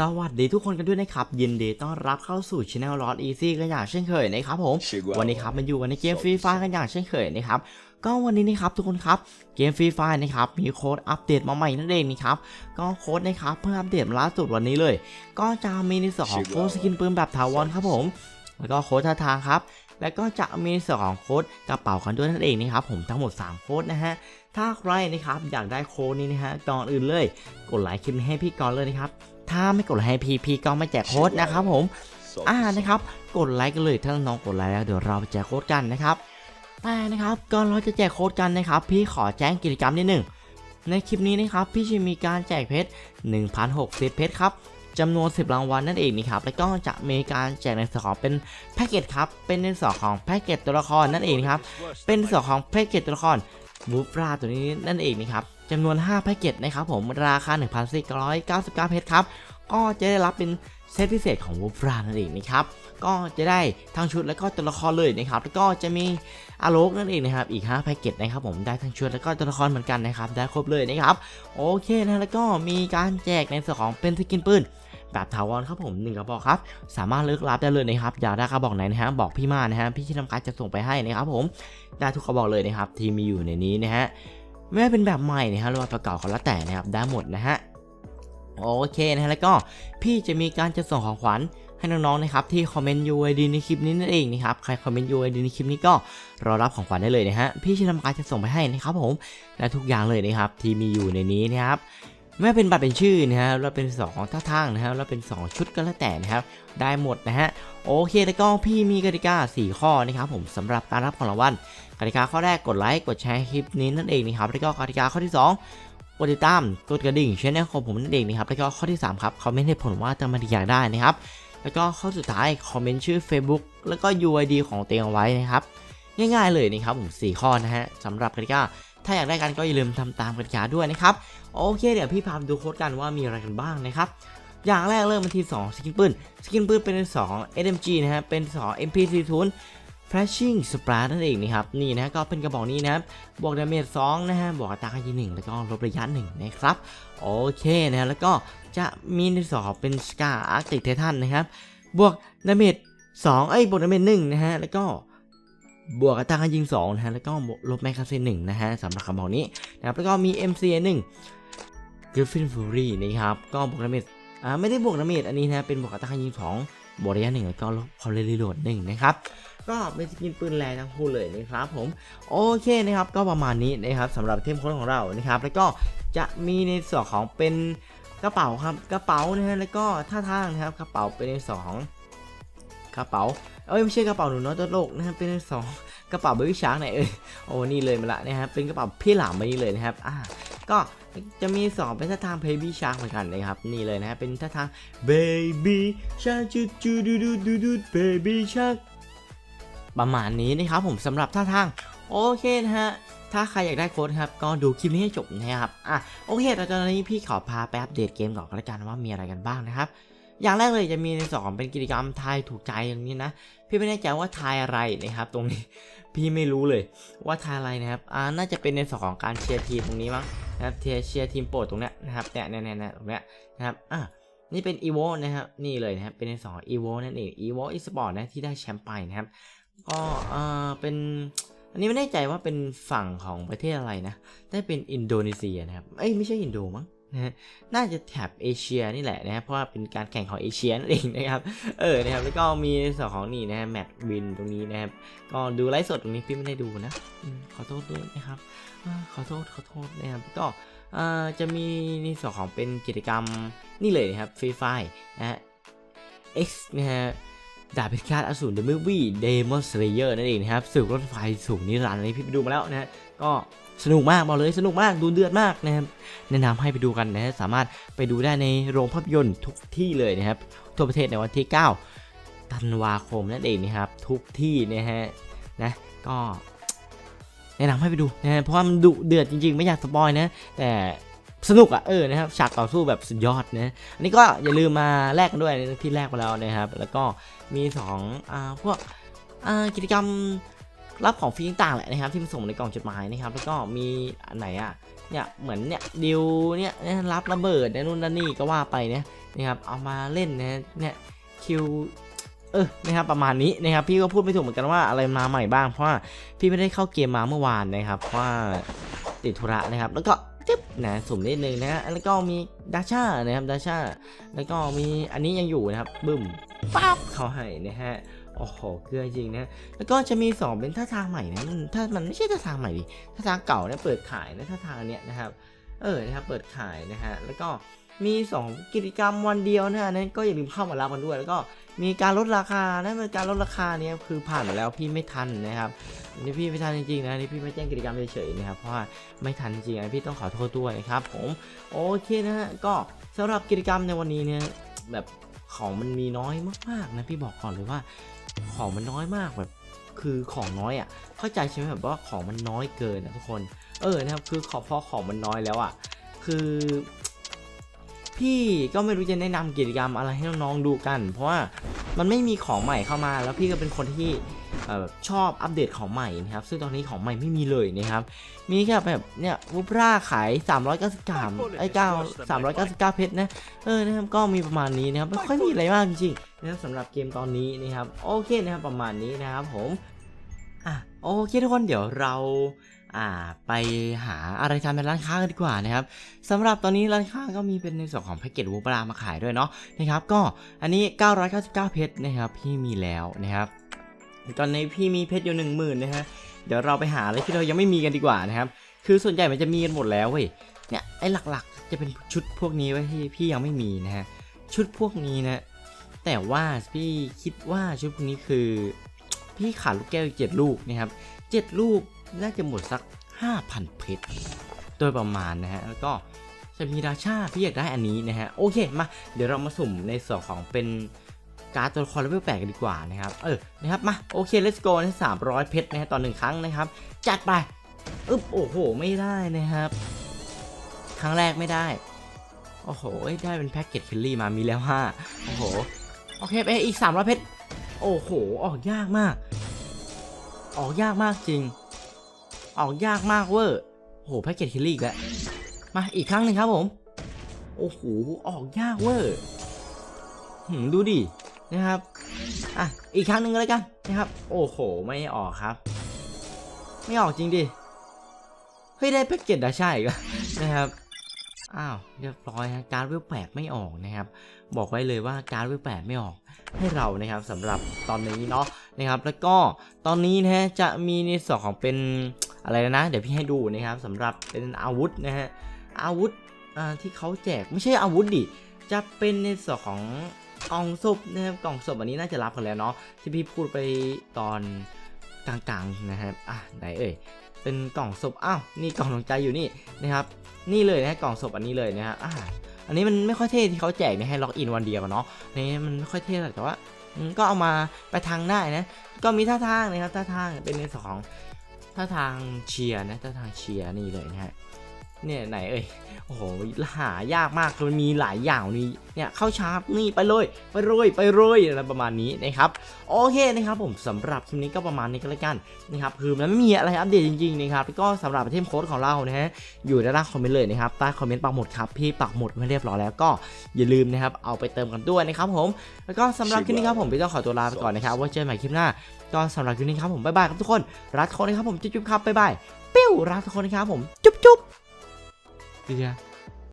สวัสดีทุกคนกันด้วยนะครับ ยินดีต้อนรับเข้าสู่ช anel ลอ d อีซี่กันอย่างเช่นเคยนะครับผม Chegou a วันนี้ครับ hora. มันอยู่กันในเกมฟรีไฟกันอย่างเช่นเคยนะครับก็วันนี้นะครับทุกคนครับเกมฟรีไฟนะครับมีโค้ดอัปเดตมาใหม่นั่นเองนะครับก็โค้ดนะครับเพิ่งอัปเดตมาล่าสุดวันนี้เลย ก็จะมีในส่วนของโค้ดสกินปืนแบบถาวรครับผม แล้วก็โค้ดท่าทางครับแล้วก็จะมีในส่วนของโค้ดกระเป๋ากันด้วยนั่นเองนะครับผมทั้งหมด 3 โค้ดนะฮะ ถ้าใครนะครับอยากได้โค้ดนี้นะฮะก่อนอื่นเลย กดไลค์คลิปนี้ให้พี่ก่อนเลยนะครับ ถ้าไม่กดไลค์ให้พีพีก็ไม่แจกโค้ดนะครับผมอ่านะครับ กดไลค์กันเลยถ้าน้องกดไลค์แล้วเดี๋ยวเราไปแจกโค้ดกันนะครับแต่นะครับก่อนเราจะแจกโค้ดกันนะครับ พี่ขอแจ้งกิจกรรมนิดหนึ่งในคลิปนี้นะครับ พี่จะมีการแจกเพชร1,060เพชรครับจำนวน10รางวัลนั่นเองนะครับ แล้วก็จะมีการแจกในส่วนของเป็นแพ็กเกจครับ เป็นในส่วนของแพ็กเกจตัวละครนั่นเองครับ เป็นส่วนของแพ็กเกจตัวละครมูฟราตัวนี้นั่นเองนะครับ จำนวน 5 แพ็กเกจนะครับผมราคา 1,499 เพชรครับ ก็จะได้รับเป็นเซตพิเศษของวูฟรานั่นเองนะครับ ก็จะได้ทั้งชุดแล้วก็ตัวละครเลยนะครับ แล้วก็จะมีอาโลกนั่นเองนะครับ อีก 5 แพ็กเกจนะครับผม ได้ทั้งชุดแล้วก็ตัวละครเหมือนกันนะครับ ได้ครบเลยนะครับ โอเคนะ แล้วก็มีการแจกในส่วนของเป็นสกินปืนแบบถาวรครับผมหนึ่งกระบอกครับ สามารถเลือกรับได้เลยนะครับอยากได้กระบอกไหนนะฮะบอกพี่มานะฮะพี่ที่ทำการจะส่งไปให้นะครับผมได้ทุกกระบอกเลยนะครับที่มีอยู่ในนี้นะฮะ ไม่ว่าเป็นแบบใหม่นะฮะหรือว่าตัวเก่าก็แล้วแต่นะครับได้หมดนะฮะโอเคนะฮะแล้วก็พี่จะมีการจะส่งของขวัญให้น้องๆนะครับที่คอมเมนต์ UID ในคลิปนี้นั่นเองนะครับใครคอมเมนต์ UID ในคลิปนี้ก็รอรับของขวัญได้เลยนะฮะพี่จะทำการจะส่งไปให้นะครับผมและทุกอย่างเลยนะครับที่มีอยู่ในนี้นะครับ ไม่เป็นบัตรเป็นชื่อนะฮะแล้วเป็น 2 ท่าทางนะฮะแล้วเป็น 2 ชุดก็แล้วแต่นะครับ ได้หมดนะฮะโอเคแล้วก็พี่มีกติกา 4 ข้อนะครับผมสำหรับการรับของรางวัลกติกาข้อแรกกดไลค์กดแชร์คลิปนี้นั่นเองนะครับแล้วก็กติกาข้อที่ 2 กดติดตามกดกระดิ่งช่องของผมนั่นเองนะครับแล้วก็ข้อที่ 3 ครับคอมเมนต์ให้ผลว่าจะมาดีอยากได้นะครับ แล้วก็ข้อสุดท้ายคอมเมนต์ชื่อ Facebook แล้วก็ UID ของตัวเองเอาไว้นะครับง่ายๆเลยนะครับผม4ข้อนะฮะสำหรับกติกา ถ้าอยากได้กันก็อย่าลืมทำตามกติกาด้วยนะครับ โอเค เดี๋ยวพี่พาไปดูโค้ดกันว่ามีอะไรกันบ้างนะครับอย่างแรกเริ่มมาที่ 2 สกินปืน สกินปืนเป็น 2 SMG นะฮะ เป็น 2 MP40 Flashing Splash นั่นเองนะครับ นี่นะก็เป็นกระบอกนี้นะครับบวกดาเมจ2นะฮะ บวกอัตราการยิง1แล้วก็ลบระยะ1นะครับ โอเคนะฮะแล้วก็จะมีในสองเป็น Scar Arctic Titan นะครับ บวกดาเมจ2เอ้ย บวกดาเมจ1นะฮะ แล้วก็ บวกอัตราการยิง2นะฮะแล้วก็ลบแมกกาซีน1นะฮะสำหรับกระบอกนี้นะครับแล้วก็มี MCA 1 Griffin Fury นะครับก็บวกดาเมจอ่าไม่ได้บวกดาเมจอันนี้นะเป็นบวกอัตราการยิง2บวกระยะ1แล้วก็ลบความเร็วรีโหลด1นะครับก็เป็นสกินปืนแรงทั้งคู่เลยนะครับผมโอเคนะครับก็ประมาณนี้นะครับสำหรับเทมโค้ดของเรานะครับแล้วก็จะมีในส่วนของเป็นกระเป๋าครับกระเป๋านะฮะแล้วก็ท่าทางนะครับกระเป๋าเป็นในส่วนของ กระเป๋า เอ้ยไม่ใช่กระเป๋าหนูน้อยตัวโลกนะครับเป็นสองกระเป๋าเบบี้ชาร์กไหนเอ้ยโอ้นี่เลยมาละนะครับเป็นกระเป๋าพี่หลามมานี่เลยนะครับอ่าก็จะมีสองเป็นท่าทาง baby shark เหมือนกันนะครับนี่เลยนะฮะเป็นท่าทาง baby shark จูจูดูดูดูดู baby shark ประมาณนี้นะครับผมสำหรับท่าทางโอเคนะฮะถ้าใครอยากได้โค้ดครับก็ดูคลิปนี้ให้จบนะครับอะโอเคแต่ตอนนี้พี่ขอพาไปอัปเดตเกมก่อนแล้วกันว่ามีอะไรกันบ้างนะครับ อย่างแรกเลยจะมีในสองเป็นกิจกรรมทายถูกใจอย่างนี้นะ พี่ไม่แน่ใจว่าทายอะไรนะครับ ตรงนี้พี่ไม่รู้เลยว่าทายอะไรนะครับอ่าน่าจะเป็นในส่วนของการเชียร์ทีมตรงนี้มั้งนะครับเชียร์เชียร์ทีมโปรดตรงเนี้ยนะครับเนี่ยเนี่ยเนี่ยตรงเนี้ยนะครับอะนี่เป็น EVO นะครับนี่เลยนะครับเป็นในสอง EVO นั่นเอง EVO Esport นะที่ได้แชมป์ไปนะครับก็เอ่อเป็นอันนี้ไม่แน่ใจว่าเป็นฝั่งของประเทศอะไรนะได้เป็นอินโดนีเซียนะครับเอ้ยไม่ใช่อินโดมั้ง นะฮะน่าจะแถบเอเชียนี่แหละนะครับเพราะว่าเป็นการแข่งของเอเชียนั่นเองนะครับเออนะครับแล้วก็มีส่วนของนี่นะฮะแมตช์วินตรงนี้นะครับก็ดูไลฟ์สดตรงนี้พี่ไม่ได้ดูนะขอโทษด้วยนะครับขอโทษขอโทษนะครับก็จะมีในส่วนของเป็นกิจกรรมนี่เลยนะครับฟรีไฟนะฮะ X นะฮะดาบพิฆาตอสูร The Movie Demon Slayer นั่นเองนะครับสื่อรถไฟสูงนิรันดร์นนี้พี่ไปดูมาแล้วนะฮะก็ สนุกมากบอกเลยสนุกมากดูเดือดมากนะครับแนะนำให้ไปดูกันนะฮะสามารถไปดูได้ในโรงภาพยนตร์ทุกที่เลยนะครับทั่วประเทศในวันที่ 9 ธันวาคมนั่นเองนะครับ ทุกที่นะฮะนะก็แนะนำให้ไปดูนะฮะเพราะว่ามันดุเดือดจริงๆ ไม่อยากสปอยนะแต่สนุกอะเออนะครับฉากต่อสู้แบบสุดยอดนะอันนี้ก็อย่าลืมมาแลกกันด้วยนะพี่แลกไปแล้วนะครับ แล้วก็มีสองอ่าพวกอ่ากิจกรรม รับของฟรีต่างๆแหละนะครับที่มาส่งในกล่องจดหมายนะครับ แล้วก็มีอันไหนอะเนี่ยเหมือนเนี่ยดิวเนี่ยเนี่ยรับระเบิดเนี่ยนู่นนั่นนี่ก็ว่าไปเนี่ยนะครับเอามาเล่นนะเนี่ยคิวเออนะครับประมาณนี้นะครับพี่ก็พูดไม่ถูกเหมือนกันว่าอะไรมาใหม่บ้างเพราะว่าพี่ไม่ได้เข้าเกมมาเมื่อวานนะครับเพราะว่าติดธุระนะครับ แล้วก็จึ๊บนะสุ่มนิดนึงนะฮะแล้วก็มีดาชานะครับดาชาแล้วก็มีอันนี้ยังอยู่นะครับบึ้ม ปั๊บเขาให้นะฮะโอ้โหเกลือจริงนะแล้วก็จะมี 2 เป็นท่าทางใหม่นะมันถ้ามันไม่ใช่ท่าทางใหม่ดิท่าทางเก่าเนี่ยเปิดขายนะท่าทางเนี้ยนะครับ เออนะครับเปิดขายนะฮะแล้วก็มี 2 กิจกรรมวันเดียวนะอันนั้นก็อย่าลืมเข้ามารับกันด้วย แล้วก็มีการลดราคานะเป็นการลดราคาเนี่ยคือผ่านแล้วพี่ไม่ทันนะครับนี่พี่ไม่ทันจริงๆนะนี่พี่ไม่แจ้งกิจกรรมเฉยๆนะครับเพราะว่าไม่ทันจริงๆนะพี่ต้องขอโทษด้วยนะครับผมโอเคนะฮะก็สำหรับกิจกรรมในวันนี้เนี่ยแบบ ของมันมีน้อยมากๆนะพี่บอกก่อนเลยว่า ของมันน้อยมากแบบ คือของน้อยอะ เข้าใจใช่ไหมแบบว่าของมันน้อยเกินนะทุกคน เออนะครับคือขอพอของมันน้อยแล้วอะ คือ พี่ก็ไม่รู้จะแนะนำกิจกรรมอะไรให้น้องๆดูกัน เพราะว่ามันไม่มีของใหม่เข้ามาแล้วพี่ก็เป็นคนที่ ชอบอัปเดตของใหม่นะครับ ซึ่งตอนนี้ของใหม่ไม่มีเลยนะครับ มีแค่แบบเนี่ยวูปราขาย 399ไอ้9 399 เพชรนะ เออนะครับก็มีประมาณนี้นะครับไม่ค่อยมีอะไรมากจริงๆนะครับสำหรับเกมตอนนี้นะครับโอเคนะครับประมาณนี้นะครับผมอะโอเคทุกคนเดี๋ยวเราอ่าไปหาอะไรทำในร้านค้ากันดีกว่านะครับสำหรับตอนนี้ร้านค้าก็มีเป็นในส่วนของแพ็กเกจวูปรามาขายด้วยเนาะนะครับ ก็อันนี้ 999 เพชรนะครับพี่มีแล้วนะครับ ตอนนี้พี่มีเพชรอยู่1 0,000นนะฮะเดี๋ยวเราไปหาอะไรที่เรายังไม่มีกันดีกว่านะครับ คือส่วนใหญ่มันจะมีกันหมดแล้วเว้ยเนี่ยไอ้หลักๆ จะเป็นชุดพวกนี้ไว้ที่พี่ยังไม่มีนะฮะชุดพวกนี้นะ แต่ว่าพี่คิดว่าชุดพวกนี้คือ พี่ขาดลูกแก้วเจ็ดลูกนะครับเจ็ดลูกน่าจะหมดสัก 5,000 เพชรโดยประมาณนะฮะแล้วก็จะมีราชาพี่อยากได้อันนี้นะฮะโอเคมาเดี๋ยวเรามาสุ่มในส่วนของเป็น การ์ดตัวละครเลเวลแปดกันดีกว่านะครับ เออ นะครับ มา โอเค let's go นะสามร้อยเพชรนะฮะต่อหนึ่งครั้งนะครับ จัดไปอึ๊บโอ้โห ไม่ได้นะครับ ครั้งแรกไม่ได้ โอ้โห ได้เป็นแพ็กเกจคิลลี่มามีแล้วห้าโอ้โห โอเคไปอีก300เพชร โอ้โห ออกยากมาก ออกยากมากจริง ออกยากมากเวอร์โอ้โห แพ็กเกจคิลลี่อีกแล้ว มาอีกครั้งหนึ่งครับผม โอ้โห ออกยากเวอร์ดูดิ นะครับ อะ อีกครั้งหนึ่งก็แล้วกันนะครับ โอ้โห ไม่ออกครับ ไม่ออกจริงดิ เฮ้ย ได้แพ็กเกจดาช่าอีกนะครับ อ้าว เรียบร้อยฮะการ์ดเวลแปดไม่ออกนะครับ บอกไว้เลยว่าการ์ดเวลแปดไม่ออกให้เรานะครับสำหรับตอนนี้เนาะนะครับ แล้วก็ตอนนี้นะฮะจะมีในส่วนของเป็นอะไรนะ เดี๋ยวพี่ให้ดูนะครับสำหรับเป็นอาวุธนะฮะอาวุธอ่าที่เขาแจกไม่ใช่อาวุธดิจะเป็นในส่วนของ กล่องศพนะครับกล่องศพอันนี้น่าจะรับกันแล้วเนาะที่พี่พูดไปตอนกลางๆนะครับอะไหนเอ่ยเป็นกล่องศพอ้าวนี่กล่องดวงใจอยู่นี่นะครับ นี่เลยนะกล่องศพอันนี้เลยนะฮะอ่าอันนี้มันไม่ค่อยเท่ที่เขาแจกเนี่ยให้ล็อกอินวันเดียวกันเนาะนี่มันไม่ค่อยเท่แต่ว่าก็เอามาไปทางได้นะ ก็มีท่าทางนะครับท่าทางเป็นในสองท่าทางเชียร์นะท่าทางเชียร์นี่เลยนะฮะ เนี่ยไหนเอ่ยโอ้โหหายากมากมันมีหลายอย่างนี่เนี่ยเข้าชาร์ปนี่ไปเลยไปเลยไปเลยอะไรประมาณนี้นะครับโอเคนะครับผมสำหรับคลิปนี้ก็ประมาณนี้ก็แล้วกันนะครับคือมันไม่มีอะไรอัปเดตจริงๆนะครับก็สำหรับเทมโค้ดของเรานะฮะอยู่ด้านล่างคอมเมนต์เลยนะครับใต้คอมเมนต์ปักหมุดครับพี่ปักหมุดไว้เรียบร้อยแล้วก็อย่าลืมนะครับเอาไปเติมกันด้วยนะครับผมแล้วก็สำหรับคลิปนี้ครับผมพี่ต้องขอตัวลาไปก่อนนะครับไว้เจอกันใหม่คลิปหน้าก็สำหรับคลิปนี้ครับผมบ๊ายบายครับทุกคนรักทุกคนนะครับผมจุ๊บๆครับบ๊ายบายปิ้วรักทุกคนนะครับผมจุ๊บๆ เดียว